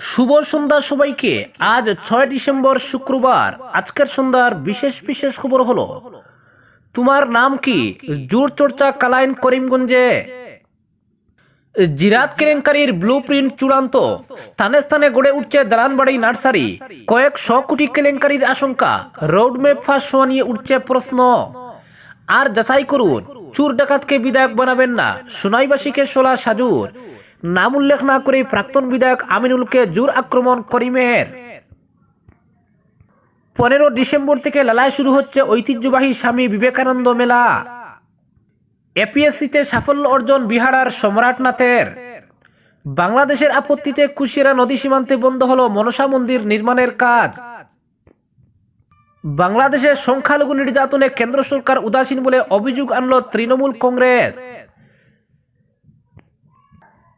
শুভ সন্ধ্যা সবাইকে। আজ ছয় ডিসেম্বর শুক্রবার। আজকের সন্ধ্যার বিশেষ বিশেষ খবর হলো, তোমার নাম কি? জোর চর্চা কালাইন করিমগঞ্জে। জিরাত কেলেঙ্কারির ব্লু প্রিন্ট চূড়ান্ত। স্থানে স্থানে গড়ে উঠছে দালানবাড়ি নার্সারি। কয়েক শ কোটি কেলেঙ্কারির আশঙ্কা। রোডম্যাপ ফাঁস হওয়া নিয়ে উঠছে প্রশ্ন। আর যাচাই করুন, চুর ডাকাতকে বিধায়ক বানাবেন না। সোনাইবাসীকে সোলা সাজুর। নাম উল্লেখ না করে প্রাক্তন বিধায়ক আমিনুলকে জোর আক্রমণ করিমের। পনেরো ডিসেম্বর থেকে লালায় শুরু হচ্ছে ঐতিহ্যবাহী স্বামী বিবেকানন্দ মেলা। এপিএসসিতে সাফল্য অর্জন বিহারার সম্রাটনাথের বাংলাদেশের আপত্তিতে কুশিয়ারা নদী সীমান্তে বন্ধ হলো মনসা মন্দির নির্মাণের কাজ। বাংলাদেশের সংখ্যালঘু নির্যাতনে কেন্দ্র সরকার উদাসীন বলে অভিযোগ আনল তৃণমূল কংগ্রেস।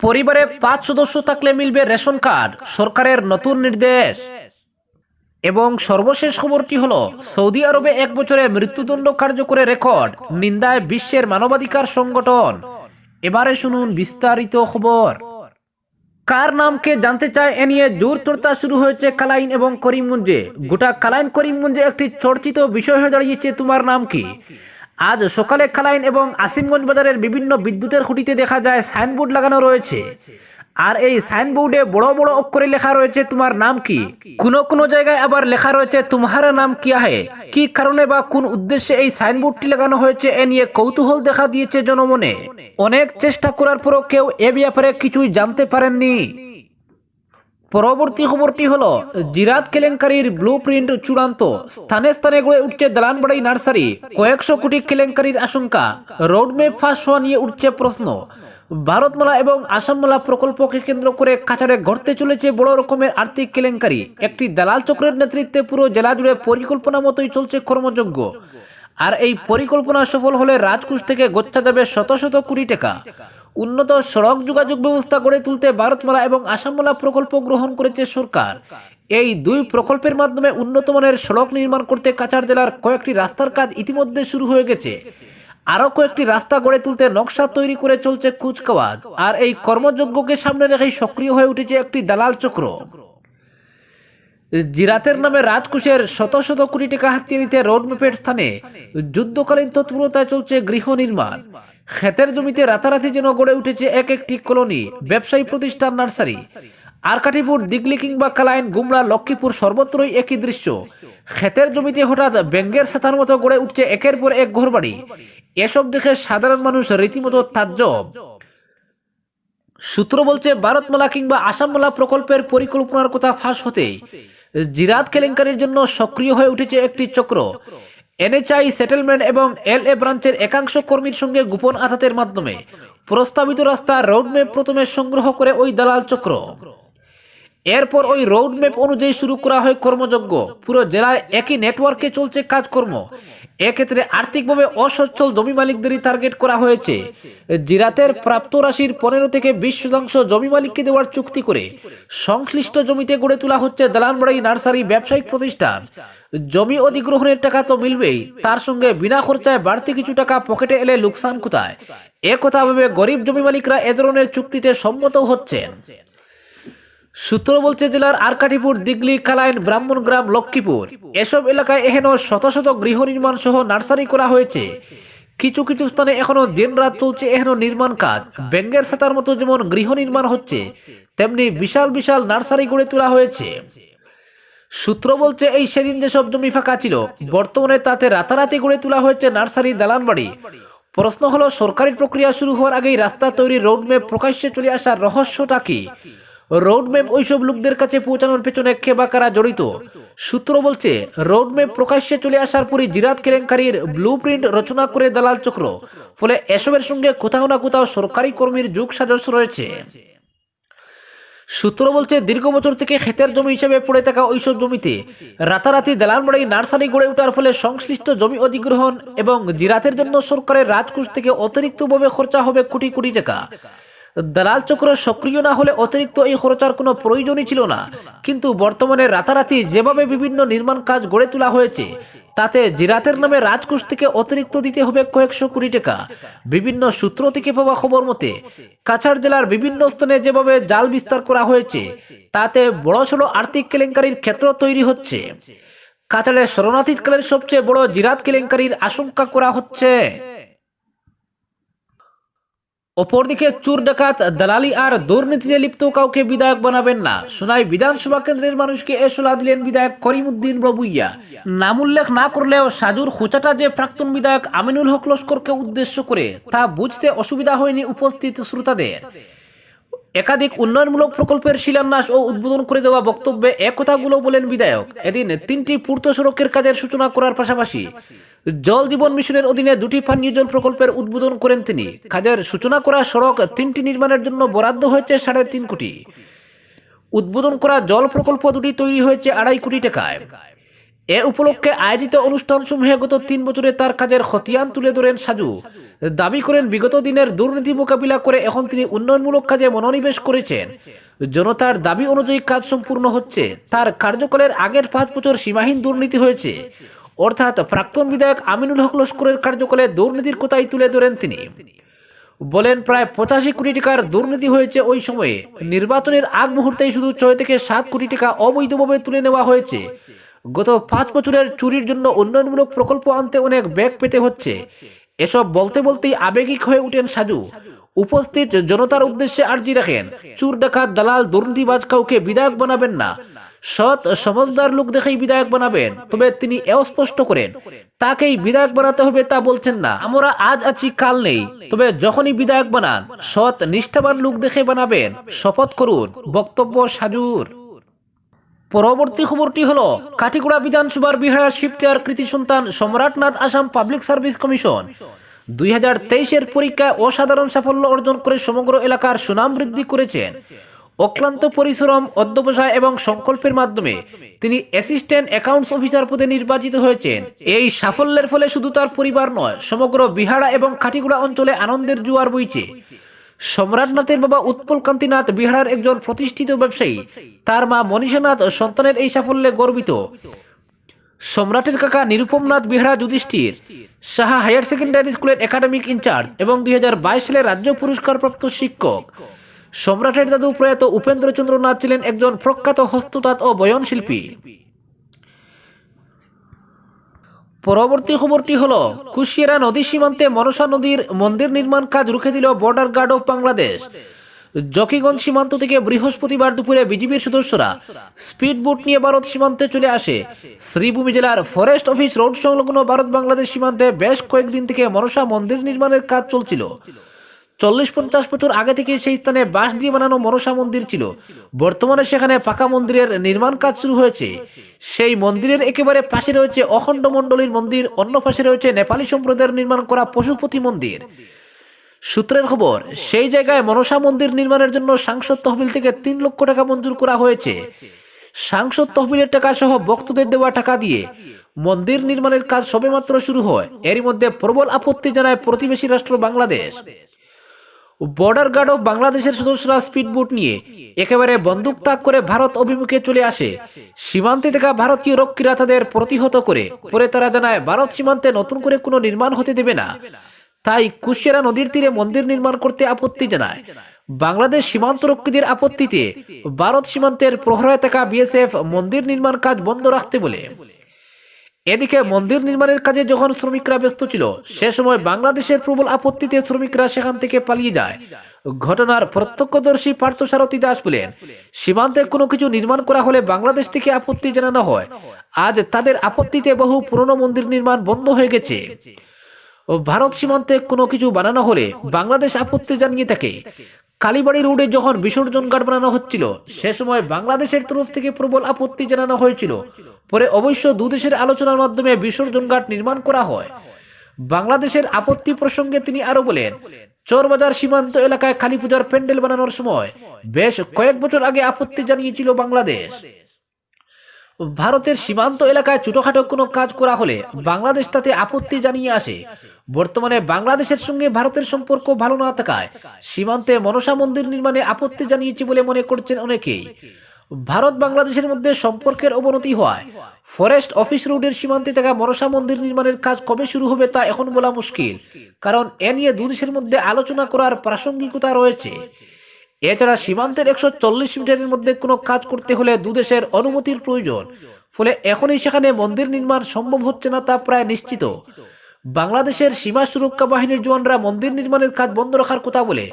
পরিবারে পাঁচ সদস্য থাকলে মিলবে রেশন কার্ড, সরকারের নতুন নির্দেশ। এবং সর্বশেষ খবরটি হলো, সৌদি আরবে এক বছরে মৃত্যুদণ্ড কার্যকরে রেকর্ড, নিন্দায় বিশ্বের মানবাধিকার সংগঠন। এবারে শুনুন বিস্তারিত খবর। কার নামকে জানতে চায় এ নিয়ে জোর চর্চা শুরু হয়েছে কালাইন এবং করিমগঞ্জে। গোটা কালাইন করিমগঞ্জে একটি চর্চিত বিষয় হয়ে দাঁড়িয়েছে, তোমার নাম কি? আজ সকালে খালাইন এবং আসিমগঞ্জ বাজারের বিভিন্ন বিদ্যুতের খুঁটিতে দেখা যায় সাইনবোর্ড লাগানো রয়েছে। আর এই সাইনবোর্ডে বড় বড় অক্ষরে লেখা রয়েছে, তোমার নাম কি? কোনো কোনো জায়গায় আবার লেখা রয়েছে, তোমার নাম কি আহে? কি কারণে বা কোন উদ্দেশ্যে এই সাইনবোর্ডটি লাগানো হয়েছে, এ নিয়ে কৌতূহল দেখা দিয়েছে জনমনে। অনেক চেষ্টা করার পরও কেউ এ ব্যাপারে কিছুই জানতে পারেননি। পরবর্তী খবরটি হলো, জিরাত কেলেঙ্কারির ব্লু প্রিন্ট চূড়ান্ত। স্থানে স্থানে গড়ে উঠছে দালানবাড়ি নার্সারি। কয়েকশো কোটি কেলেঙ্কারির আশঙ্কা। রোডম্যাপ ফাঁস হওয়া নিয়ে উঠছে প্রশ্ন। ভারতমালা এবং আসামমালা প্রকল্পকে কেন্দ্র করে কাছাড়ে ঘটতে চলেছে বড় রকমের আর্থিক কেলেঙ্কারি। একটি দালাল চক্রের নেতৃত্বে পুরো জেলা জুড়ে পরিকল্পনা মতোই চলছে কর্মযজ্ঞ। আর এই পরিকল্পনা সফল হলে রাজকুশ থেকে গোচ্ছা যাবে শত শত কোটি টাকা। উন্নত সড়ক যোগাযোগ ব্যবস্থা গড়ে তুলতে ভারতমালা এবং আসামমালা প্রকল্প গ্রহণ করেছে সরকার। এই দুই প্রকল্পের মাধ্যমে উন্নত মানের সড়ক নির্মাণ করতে কাছাড় জেলার কয়েকটি রাস্তার কাজ ইতিমধ্যে শুরু হয়ে গেছে। আরও কয়েকটি রাস্তা গড়ে তুলতে নকশা তৈরি করে চলছে কুচকাওয়াজ। আর এই কর্মযজ্ঞকে সামনে রেখেই সক্রিয় হয়ে উঠেছে একটি দালাল চক্র। জিরাতের নামে রাজকুশের শত শত কোটি টাকা হাতিয়ে নিতে রোডম্যাপের স্থানে যুদ্ধকালীন তৎপরতায় চলছে গৃহ নির্মাণ। ক্ষেতের জমিতে রাতারাতি যেন গড়ে উঠেছে এক একটি কলোনি, ব্যবসায়ী প্রতিষ্ঠান নার্সারি। আরকাটিপুর, দিগলি কিংবা কালাইন, গুমরা, লক্ষ্মীপুর সর্বত্রই একই দৃশ্য। ক্ষেতের জমিতে হঠাৎ ব্যাঙ্গের সাথার মতো গড়ে উঠছে একের পর এক ঘরবাড়ি। এসব দেখে সাধারণ মানুষ রীতিমতো তাজ্জব। সূত্র বলছে, ভারতমালা কিংবা আসামমালা প্রকল্পের পরিকল্পনার কথা ফাঁস হতেই জিরাত কেলেঙ্কারির জন্য সক্রিয় হয়ে উঠেছে একটি চক্র। এনএচআই সেটেলমেন্ট এবং এল এ ব্রাঞ্চের একাংশ কর্মীর সঙ্গে গোপন আঘাতের মাধ্যমে প্রস্তাবিত রাস্তা রোডম্যাপ প্রথমে সংগ্রহ করে ওই দালাল চক্র। এরপর ওই রোডম্যাপ অনুযায়ী শুরু করা হয় কর্মযজ্ঞ। পুরো জেলায় একই নেটওয়ার্কে চলছে কাজকর্ম। এক্ষেত্রে আর্থিকভাবে অসচ্ছল জমি মালিকদেরই টার্গেট করা হয়েছে। জিরাতের প্রাপ্ত রাশির পনেরো থেকে বিশ শতাংশ জমি মালিককে দেওয়ার চুক্তি করে সংশ্লিষ্ট জমিতে গড়ে তোলা হচ্ছে দালানবাড়ি নার্সারি ব্যবসায়িক প্রতিষ্ঠান। জমি অধিগ্রহণের টাকা তো মিলবেই। তার সঙ্গে বিনা খরচায় বাড়তি কিছু টাকা পকেটে এলে লোকসান কোথায়? এ কথা ভেবে গরিব জমি মালিকরা এ ধরনের চুক্তিতে সম্মত হচ্ছেন। সূত্র বলছে জেলার আরকাটিপুর, দিগলি, কালাইন, ব্রাহ্মণগ্রাম, লক্ষ্মীপুর। এসব এলাকায় এহেন শত শত গৃহ নির্মাণ সহ নার্সারি করা হয়েছে। কিছু কিছু স্থানে এখনও দিন রাত চলছে এহেন নির্মাণ কাজ। ব্যাঙ্গের সাতার মতো যেমন গৃহ নির্মাণ হচ্ছে, তেমনি বিশাল বিশাল নার্সারি গড়ে তোলা হয়েছে। সূত্র বলছে এই সেদিন যেসব জমি ফাঁকা ছিল, বর্তমানে তাতে রাতারাতি গড়ে তোলা হয়েছে নার্সারি দালান বাড়ি প্রশ্ন হলো, সরকারি প্রক্রিয়া শুরু হওয়ার আগেই রাস্তা তৈরির রোডম্যাপ প্রকাশ্যে চলে আসার রহস্যটা কি? রোডম্যাপ ওইসব লোকদের কাছে পৌঁছানোর পেছনে কে বা কারা জড়িত? সূত্র বলছে, রোডম্যাপ প্রকাশ্যে চলে আসার পরই জিরাত কেলেঙ্কারির ব্লু প্রিন্ট রচনা করে দালাল চক্র। ফলে এসবের সঙ্গে কোথাও না কোথাও সরকারি কর্মীর যুগ সাজস রয়েছে। সূত্র বলছে, দীর্ঘ বছর থেকে খেতের জমি হিসেবে পড়ে থাকা ওইসব জমিতে রাতারাতি দালানবাড়ি নার্সারি গড়ে ওঠার ফলে সংশ্লিষ্ট জমি অধিগ্রহণ এবং জিরাতের জন্য সরকারের রাজকোষ থেকে অতিরিক্তভাবে খরচা হবে কোটি কোটি টাকা। দালাল চক্র সক্রিয় না হলে অতিরিক্ত এই খরচার কোনো প্রয়োজনই ছিল না। কিন্তু বর্তমানে রাতারাতি যেভাবে বিভিন্ন নির্মাণ কাজ গড়ে তোলা হয়েছে, তাতে জিরাতের নামে রাজকোষ থেকে অতিরিক্ত দিতে হবে কয়েকশো কোটি টাকা। বিভিন্ন সূত্র থেকে পাওয়া খবর মতে, কাছাড় জেলার বিভিন্ন স্থানে যেভাবে জাল বিস্তার করা হয়েছে, তাতে বড়সড় আর্থিক কেলেঙ্কারির ক্ষেত্র তৈরি হচ্ছে। কাছাড়ের শরণাতীতকালের সবচেয়ে বড় জিরাত কেলেঙ্কারির আশঙ্কা করা হচ্ছে। অপরদিকে চুর ডাকাত, দালালি আর দুর্নীতিতে লিপ্ত কাউকে বিধায়ক বানাবেন না। সোনাই বিধানসভা কেন্দ্রের মানুষকে এসলা দিলেন বিধায়ক করিমুদ্দিন বাবুইয়া নাম উল্লেখ না করলেও সাজুর খোঁচাটা যে প্রাক্তন বিধায়ক আমিনুল হক লস্করকে উদ্দেশ্য করে, তা বুঝতে অসুবিধা হয়নি উপস্থিত শ্রোতাদের। একাধিক উন্নয়নমূলক প্রকল্পের শিলান্যাস ও উদ্বোধন করে দেওয়া বক্তব্যে একথাগুলো বলেন বিধায়ক। এদিন তিনটি পূর্ত সড়কের কাজের সূচনা করার পাশাপাশি জল জীবন মিশনের অধীনে দুটি পানীয় জল প্রকল্পের উদ্বোধন করেন তিনি। কাজের সূচনা করা সড়ক তিনটি নির্মাণের জন্য বরাদ্দ হয়েছে সাড়ে তিন কোটি। উদ্বোধন করা জল প্রকল্প দুটি তৈরি হয়েছে আড়াই কোটি টাকায়। এ উপলক্ষে আয়োজিত অনুষ্ঠান সমূহে গত তিন বছরে তার কাজের খতিয়ান তুলে ধরেন সাজু। দাবি করেন, বিগত দিনের দুর্নীতি মোকাবিলা করে এখন তিনি উন্নয়নমূলক কাজে মনোনিবেশ করেছেন। জনতার দাবি অনুযায়ী কাজ সম্পূর্ণ হচ্ছে। তার কার্যকালের আগের পাঁচ বছর সীমাহীন দুর্নীতি হয়েছে। অর্থাৎ প্রাক্তন বিধায়ক আমিনুল হক লস্করের কার্যকালে দুর্নীতির কথাই তুলে ধরেন তিনি। বলেন, প্রায় পঁচাশি কোটি টাকার দুর্নীতি হয়েছে ওই সময়ে। নির্বাচনের আগ মুহূর্তেই শুধু ছয় থেকে সাত কোটি টাকা অবৈধভাবে তুলে নেওয়া হয়েছে। গত পাঁচ বছরের চুরির জন্য উন্নয়নমূলক প্রকল্প আনতে অনেক ব্যাগ পেতে হচ্ছে। এসব বলতে বলতেই আবেগিক হয়ে উঠেন সাজু। উপস্থিত জনতার উদ্দেশ্যে আর্জি রাখেন, চুর ডাকাত, দালাল, দুর্নীতিবাজ কাউকে বিধায়ক বানাবেন না। সৎ, সমজদার লোক দেখেই বিধায়ক বানাবেন, তবে তিনি এও স্পষ্ট করেন, তাকেই বিধায়ক বানাতে হবে তা বলছেন না। আমরা আজ আছি, কাল নেই, তবে যখনই বিধায়ক বানান, সৎ, নিষ্ঠাবান লোক দেখে বানাবেন। শপথ করুন। বক্তব্য সাজুর। পরবর্তী খবরটি হল, কাঠিগুড়া বিধানসভার বিহার শিফটিয়ার কৃতি সন্তান Samrat Nath Assam public service commission. দুই হাজার তেইশের পরীক্ষায় অসাধারণ সাফল্য অর্জন করে সমগ্র এলাকার সুনাম বৃদ্ধি করেছেন। অক্লান্ত পরিশ্রম, অধ্যবসায় এবং সংকল্পের মাধ্যমে তিনি অ্যাসিস্ট্যান্ট অ্যাকাউন্টস অফিসার পদে নির্বাচিত হয়েছেন। এই সাফল্যের ফলে শুধু তার পরিবার নয়, সমগ্র বিহারা এবং কাঠিগুড়া অঞ্চলে আনন্দের জোয়ার বইছে। সম্রাটনাথের বাবা উৎপল কান্তিনাথ বিহারের একজন প্রতিষ্ঠিত ব্যবসায়ী। তার মা মনীষানাথ সন্তানের এই সাফল্যে গর্বিত। সম্রাটের কাকা নিরুপমনাথ বিহারা যুধিষ্ঠির, সাহা হায়ার সেকেন্ডারি স্কুলের একাডেমিক ইনচার্জ এবং দুই হাজার বাইশ সালে রাজ্য পুরস্কারপ্রাপ্ত শিক্ষক। সম্রাটের দাদু প্রয়াত উপেন্দ্রচন্দ্র নাথ ছিলেন একজন প্রখ্যাত হস্ততাঁত ও বয়ন পরবর্তী খবরটি হলো, কুশিয়ারা নদী সীমান্তে মনসা নদীর মন্দির নির্মাণ কাজ রুখে দিল border guard of Bangladesh Zakiganj সীমান্ত থেকে বৃহস্পতিবার দুপুরে বিজিবির সদস্যরা স্পিড বোট নিয়ে ভারত সীমান্তে চলে আসে। শ্রীভূমি জেলার ফরেস্ট অফিস রোড সংলগ্ন ভারত বাংলাদেশ সীমান্তে বেশ কয়েকদিন থেকে মনসা মন্দির নির্মাণের কাজ চলছিল। চল্লিশ পঞ্চাশ বছর আগে থেকে সেই স্থানে বাঁশ দিয়ে বানানো মনসা মন্দির ছিল। বর্তমানে সেখানে পাকা মন্দিরের নির্মাণ কাজ শুরু হয়েছে। সেই মন্দিরের একেবারে পাশে রয়েছে অখণ্ড মণ্ডলীর মন্দির, অন্য পাশে রয়েছে নেপালি সম্প্রদায়ের নির্মাণ করা পশুপতি মন্দির। সূত্রের খবর, সেই জায়গায় মনসা মন্দির নির্মাণের জন্য সাংসদ তহবিল থেকে তিন লক্ষ টাকা মঞ্জুর করা হয়েছে। সাংসদ তহবিলের টাকা সহ ভক্তদের দেওয়া টাকা দিয়ে মন্দির নির্মাণের কাজ সবেমাত্র শুরু হয়। এরই মধ্যে প্রবল আপত্তি জানায় প্রতিবেশী রাষ্ট্র বাংলাদেশ। বর্ডার গার্ড অফ বাংলাদেশের সদস্যরা স্পিডবোট নিয়ে একেবারে বন্দুক তাক করে ভারত অভিমুখে চলে আসে। সীমান্তে থাকা ভারতীয় রক্ষীরা তাদের প্রতিহত করে, পরে তারা জানায়, ভারত সীমান্তে নতুন করে কোনো নির্মাণ হতে দেবে না। তাই কুশিয়ারা নদীর তীরে মন্দির নির্মাণ করতে আপত্তি জানায়। বাংলাদেশ সীমান্ত রক্ষীদের আপত্তিতে ভারত সীমান্তের প্রহরায় থাকা বিএসএফ মন্দির নির্মাণ কাজ বন্ধ রাখতে বলে। এদিকে মন্দির নির্মাণের কাজে যখন শ্রমিকরা ব্যস্ত ছিল, সে সময় বাংলাদেশের প্রবল আপত্তিতে শ্রমিকরা সেখান থেকে পালিয়ে যায়। ঘটনার প্রত্যক্ষদর্শী পার্থসারথী দাস বলেন, সীমান্তে কোনো কিছু নির্মাণ করা হলে বাংলাদেশ থেকে আপত্তি জানানো হয়। আজ তাদের আপত্তিতে বহু পুরনো মন্দির নির্মাণ বন্ধ হয়ে গেছে। ভারত সীমান্তে কোনো কিছু বানানো হলে বাংলাদেশ আপত্তি জানিয়ে থাকে। কালীবাড়ি রোডে যখন বিসর্জন ঘাট বানানো হচ্ছিল, সে সময় বাংলাদেশের তরফ থেকে প্রবল আপত্তি জানানো হয়েছিল। পরে অবশ্য দুদেশের আলোচনার মাধ্যমে বিসর্জন ঘাট নির্মাণ করা হয়। বাংলাদেশের আপত্তি প্রসঙ্গে তিনি আরও বলেন, চোরবাজার সীমান্ত এলাকায় কালী পূজার প্যান্ডেল বানানোর সময় বেশ কয়েক বছর আগে আপত্তি জানিয়েছিল বাংলাদেশ। ভারতের সীমান্ত এলাকায় ছোটখাটো কোনো কাজ করা হলে বাংলাদেশ তাতে আপত্তি জানিয়ে আসে। বর্তমানে বাংলাদেশের সঙ্গে ভারতের সম্পর্ক ভালো না থাকায় সীমান্তে মনসা মন্দির নির্মাণে আপত্তি জানিয়েছে বলে মনে করছেন অনেকেই। ভারত বাংলাদেশের মধ্যে সম্পর্কের অবনতি হওয়ায় ফরেস্ট অফিস রোডের সীমান্তে থাকা মনসা মন্দির নির্মাণের কাজ কবে শুরু হবে তা এখন বলা মুশকিল, কারণ এ নিয়ে দুদেশের মধ্যে আলোচনা করার প্রাসঙ্গিকতা রয়েছে। এছাড়া সীমান্তের একশো চল্লিশ মিটারের মধ্যে কোনো কাজ করতে হলে দুদেশের অনুমতির প্রয়োজন। ফলে এখনই সেখানে মন্দির নির্মাণ সম্ভব হচ্ছে না তা প্রায় নিশ্চিত। বাংলাদেশের সীমা সুরক্ষা বাহিনীর জওয়ানরা মন্দির নির্মাণের কাজ বন্ধ রাখার কথা বলে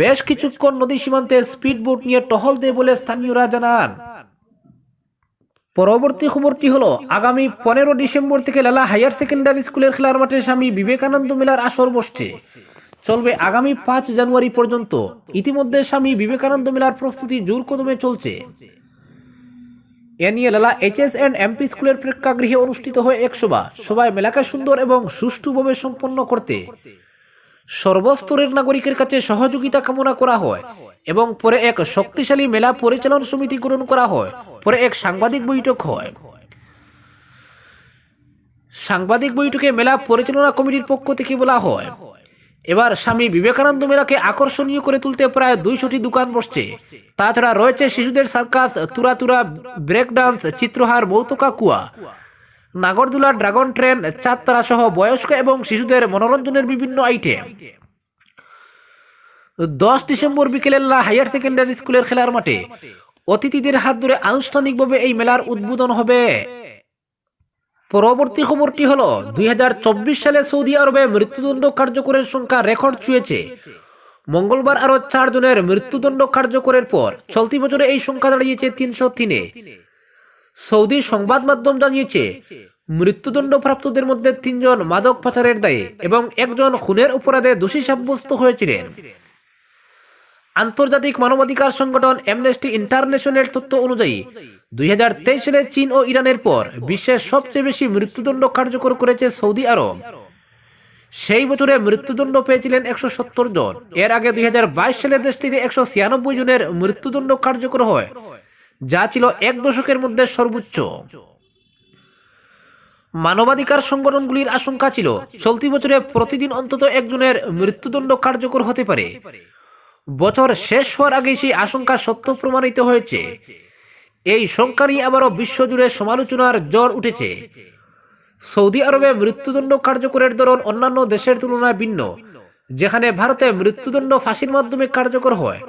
বেশ কিছুক্ষণ নদী সীমান্তে স্পিড বোট নিয়ে টহল দেয় বলে স্থানীয়রা জানান। পরবর্তী খবরটি হলো, আগামী পনেরো ডিসেম্বর থেকে লালা হায়ার সেকেন্ডারি স্কুলের খেলার মাঠে স্বামী বিবেকানন্দ মেলার আসর বসছে। চলবে আগামী পাঁচ জানুয়ারি পর্যন্ত। ইতিমধ্যে স্বামী বিবেকানন্দ মেলার প্রস্তুতি জোর কদমে চলছে। এ নিয়ে লালা এইচএস অ্যান্ড এমপি স্কুলের প্রেক্ষাগৃহে অনুষ্ঠিত হয় এক সভা। সভায় মেলাকে সুন্দর এবং সুষ্ঠুভাবে সম্পন্ন করতে সর্বস্তরের নাগরিকের কাছে সহযোগিতা কামনা করা হয় এবং পরে এক শক্তিশালী মেলা পরিচালন সমিতি গঠন করা হয়। পরে এক সাংবাদিক বৈঠক হয়। সাংবাদিক বৈঠকে মেলা পরিচালনা কমিটির পক্ষ থেকে বলা হয় এবার স্বামী বিবেকানন্দ মেলাকে আকর্ষণীয় করে তুলতে প্রায় দুইশোটি দোকান বসছে। তাছাড়া রয়েছে শিশুদের সার্কাস তুরা তুরা ব্রেক ডান্স চিত্রহার, মৌতকা কুয়া, নাগরদোলা ড্রাগন ট্রেন, চাঁদতারা সহ বয়স্ক এবং শিশুদের মনোরঞ্জনের বিভিন্ন আইটেম। দশ ডিসেম্বর বিকেলে লা হায়ার সেকেন্ডারি স্কুলের খেলার মাঠে অতিথিদের হাত ধরে আনুষ্ঠানিকভাবে এই মেলার উদ্বোধন হবে। পরবর্তী খবরটি হলো, দুই সালে সৌদি আরবে মৃত্যুদণ্ড কার্যকরের সংখ্যা রেকর্ড ছুঁয়েছে। মঙ্গলবার আরও চার জনের মৃত্যুদণ্ড কার্যকরের পর চলতি বছরে এই সংখ্যা দাঁড়িয়েছে তিনশো তিনে। সৌদি সংবাদ মাধ্যম জানিয়েছে মৃত্যুদণ্ড প্রাপ্তদের মধ্যে তিনজন মাদক পাচারের দায়ে এবং একজন খুনের অপরাধে দোষী সাব্যস্ত হয়েছিলেন। আন্তর্জাতিক মানবাধিকার সংগঠন অ্যামনেস্টি ইন্টারন্যাশনাল তথ্য অনুযায়ী, দুই সালে চীন ও ইরানের পর বিশ্বের সবচেয়ে বেশি মৃত্যুদণ্ড কার্যকর করেছে সৌদি আরব। সেই বছরে মৃত্যুদণ্ড পেয়েছিলেন একশো সত্তর জন। এর আগে দুই সালে দেশটিতে একশো ছিয়ানব্বই জনের মৃত্যুদণ্ড কার্যকর হয়, যা ছিল এক দশকের মধ্যে সর্বোচ্চ। মানবাধিকার সংগঠনগুলির আশঙ্কা ছিল, চলতি বছরে প্রতিদিন অন্তত একজনের মৃত্যুদণ্ড কার্যকর হতে পারে। বছর শেষ হওয়ার আগে সেই আশঙ্কা সত্য প্রমাণিত হয়েছে। এই সংখ্যা নিয়ে আবারও বিশ্বজুড়ে সমালোচনার জ্বর উঠেছে। সৌদি আরবে মৃত্যুদণ্ড কার্যকরের ধরন অন্যান্য দেশের তুলনায় ভিন্ন, যেখানে ভারতে মৃত্যুদণ্ড ফাঁসির মাধ্যমে কার্যকর হয়।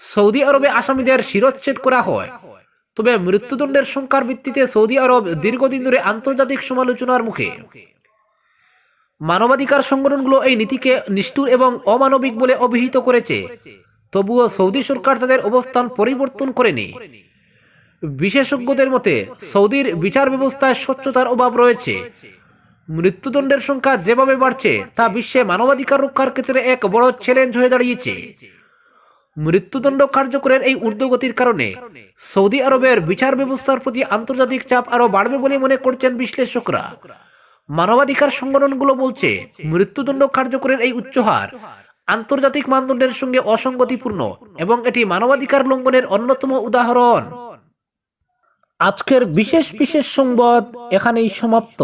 সৌদি আরবে আসামিদের শিরচ্ছেদ করা হয়। তবে মৃত্যুদণ্ডের সংখ্যার ভিত্তিতে সৌদি আরব দীর্ঘদিন ধরে আন্তর্জাতিক সমালোচনার মুখে। মানবাধিকার সংগঠনগুলো এই নীতিকে নিষ্ঠুর এবং অমানবিক বলে অভিহিত করেছে। তবুও সৌদি সরকার তাদের অবস্থান পরিবর্তন করেনি। বিশেষজ্ঞদের মতে, সৌদির বিচার ব্যবস্থায় স্বচ্ছতার অভাব রয়েছে। মৃত্যুদণ্ডের সংখ্যা যেভাবে বাড়ছে, তা বিশ্বে মানবাধিকার রক্ষার ক্ষেত্রে এক বড় চ্যালেঞ্জ হয়ে দাঁড়িয়েছে। মৃত্যুদণ্ড কার্যকরের এই ঊর্ধ্বগতির কারণে সৌদি আরবের বিচার ব্যবস্থার প্রতি আন্তর্জাতিক চাপ আরও বাড়বে বলে মনে করছেন বিশ্লেষকরা। মানবাধিকার সংগঠনগুলো বলছে, মৃত্যুদণ্ড কার্যকরের এই উচ্চহার আন্তর্জাতিক মানদণ্ডের সঙ্গে অসঙ্গতিপূর্ণ এবং এটি মানবাধিকার লঙ্ঘনের অন্যতম উদাহরণ। আজকের বিশেষ বিশেষ সংবাদ এখানেই সমাপ্ত।